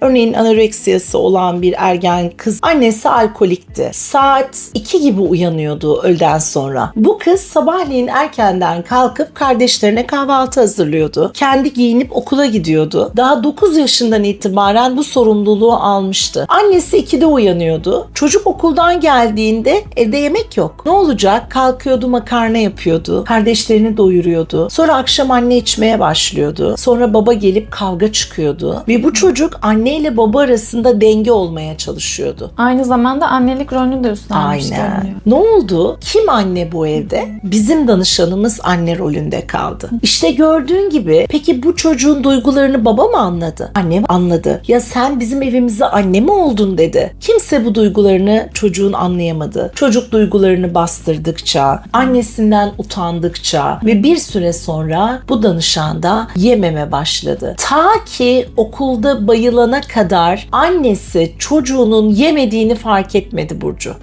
Örneğin anoreksiyası olan bir ergen kız annesi alkolikti. Saat 2 gibi uyanıyordu öğleden sonra. Bu kız sabahleyin erkenden kalkıp kardeşlerine kahvaltı hazırlıyordu. Kendi giyinip okula gidiyordu. Daha 9 yaşından itibaren bu sorumluluğu almıştı. Annesi 2'de uyanıyordu. Çocuk okuldan geldiğinde evde yemek yok. Ne olacak? Kalkıyordu makarna yapıyordu. Kardeşlerini doyuruyordu. Sonra akşam anne içmeye başlıyordu. Sonra baba gelip kavga çıkıyordu. Ve bu çocuk anne ile baba arasında denge olmaya çalışıyordu. Aynı zamanda annelik rolünü de üstlenmiş Aynen. görünüyor. Ne oldu? Kim anne bu evde? Bizim danışanımız anne rolünde kaldı. İşte gördüğün gibi peki bu çocuğun duygularını baba mı anladı? Anne anladı. Ya sen bizim evimize anne mi oldun dedi. Kimse bu duygularını çocuğun anlayamadı. Çocuk duygularını bastırdıkça, annesinden utandıkça ve bir süre sonra bu danışan da yememe başladı. Ta ki okulda bayılana kadar annesi çocuğunun yemediğini fark etmedi Burcu.